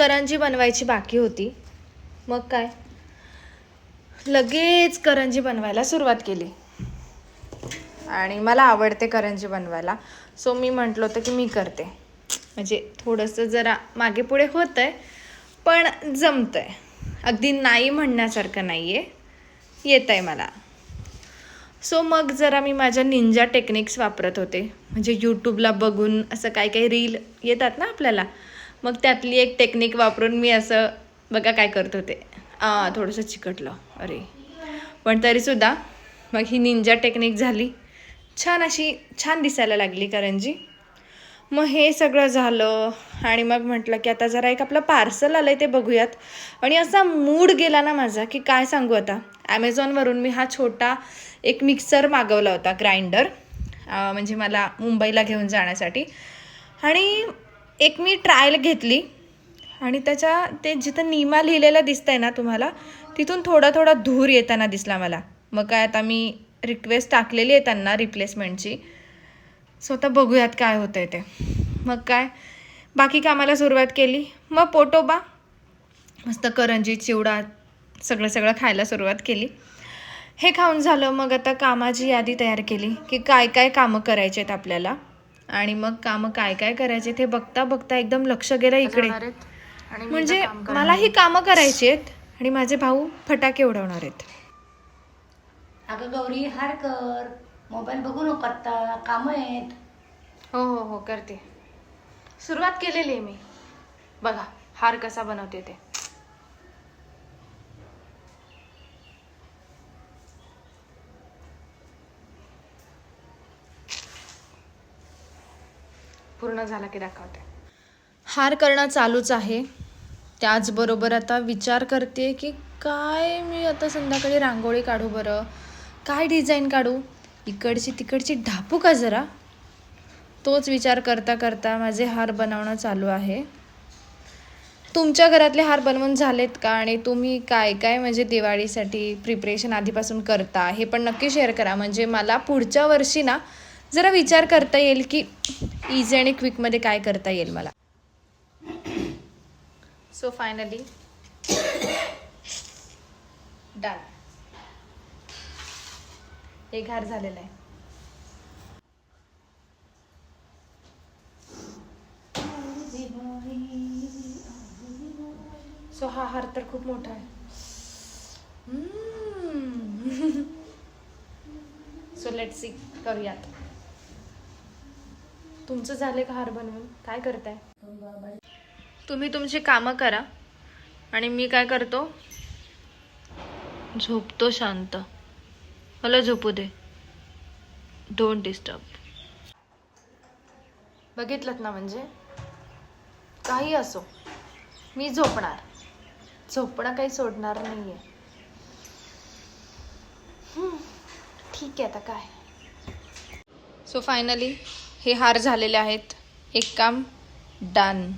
करंजी बनवायची बाकी होती. मग काय? लगेच करंजी बनवायला सुरुवात केली. आणि मला आवडते करंजी बनवायला. सो मी म्हटलं होतं की मी करते. म्हणजे थोडंसं जरा मागे पुढे होतं आहे पण जमतं आहे अगदी नाही म्हणण्यासारखं नाही आहे येत आहे मला. सो मग जरा मी माझ्या निंजा टेक्निक्स वापरत होते. म्हणजे यूट्यूबला बघून असं काही काही रील येतात ना आपल्याला? मग त्यातली एक टेक्निक वापरून मी असं बघा काय करत होते. थोडंसं चिकटलं. अरे. पण तरीसुद्धा मग ही निंजा टेक्निक झाली. छान अशी छान दिसायला लागली करंजी. मग हे सगळं झालं आणि मग म्हटलं की आता जरा एक आपलं पार्सल आलं आहे ते बघूयात. आणि असा मूड गेला ना माझा की काय सांगू आता. ॲमेझॉनवरून मी हा छोटा एक मिक्सर मागवला होता ग्राइंडर म्हणजे मला मुंबईला घेऊन जाण्यासाठी. आणि एक मी ट्रायल घेतली आणि त्याच्या ते जिथं निमा लिहिलेलं दिसतंय ना तुम्हाला तिथून थोडा थोडा धूर येताना दिसला मला. मग काय आता मी रिक्वेस्ट टाकलेली आहे त्यांना रिप्लेसमेंटची सो आता बघूयात काय होतंय ते. मग काय बाकी कामाला सुरुवात केली. मग पोटोबा मस्त करंजी चिवडा सगळं सगळं खायला सुरुवात केली. हे खाऊन झालं. मग आता कामाची यादी तयार केली की काय काय कामं करायची आहेत आपल्याला. आणि मग कामं काय काय करायचे ते बघता बघता एकदम लक्ष गेलं इकडे. म्हणजे मला ही कामं करायची आहेत आणि माझे भाऊ फटाके उडवणार आहेत. अगं गौरी हार कर. मोबाईल बघू नको आत्ता. कामं आहेत. हो हो हो करते. सुरुवात केलेली आहे मी. बघा हार कसा बनवते ते. पूर्ण झाला की दाखवते. हार करणं चालूच आहे. त्याचबरोबर आता विचार करते की काय मी आता संध्याकाळी रांगोळी काढू बरं? काय डिझाईन काढू? इकडची तिकडची ढापू का जरा? तोच विचार करता करता माझे हार बनवणं चालू आहे. तुमच्या घरातले हार बनवून झालेत का? आणि तुम्ही काय काय म्हणजे दिवाळीसाठी प्रिपरेशन आधीपासून करता? हे पण नक्की शेअर करा. म्हणजे मला पुढच्या वर्षी ना जरा विचार करता येईल की इझी आणि क्विकमध्ये काय करता येईल मला. सो फायनली डन एक हार झालेला आहे. सो हा हार तर खूप मोठा आहे. सो लेट सी करूयात. तुमचं झालं का हार बनवून. काय करताय? तुम्ही तुमची कामं करा. आणि मी काय करतो? झोपतो शांत. मला झोपू दे. डोंट डिस्टर्ब बघितलं ना म्हणजे? काही असो. मी झोपणार. झोपणं काही सोडणार नाहीये. हम्म, ठीक आहे आता काय? सो फायनली हे हार झालेले आहेत. एक काम डन.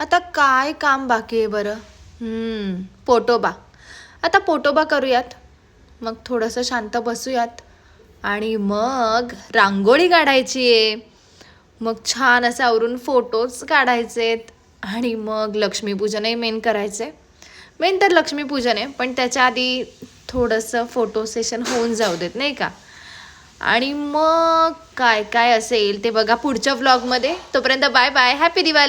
आता काय काम बाकी आहे बरं? हम्म, पोटोबा. आता पोटोबा करूयात. मग थोडंसं शांत बसूयात. आणि मग रांगोळी काढायची आहे. मग छान असं आवरून फोटोज काढायचेत. आणि मग लक्ष्मीपूजनही मेन करायचे मेन तर लक्ष्मीपूजन आहे पण त्याच्या आधी थोडंसं फोटो सेशन होऊन जाऊ देत नाही का? आणि मग काय काय असेल ते बघा पुढच्या व्लॉगमध्ये तोपर्यंत बाय बाय हॅपी दिवाळी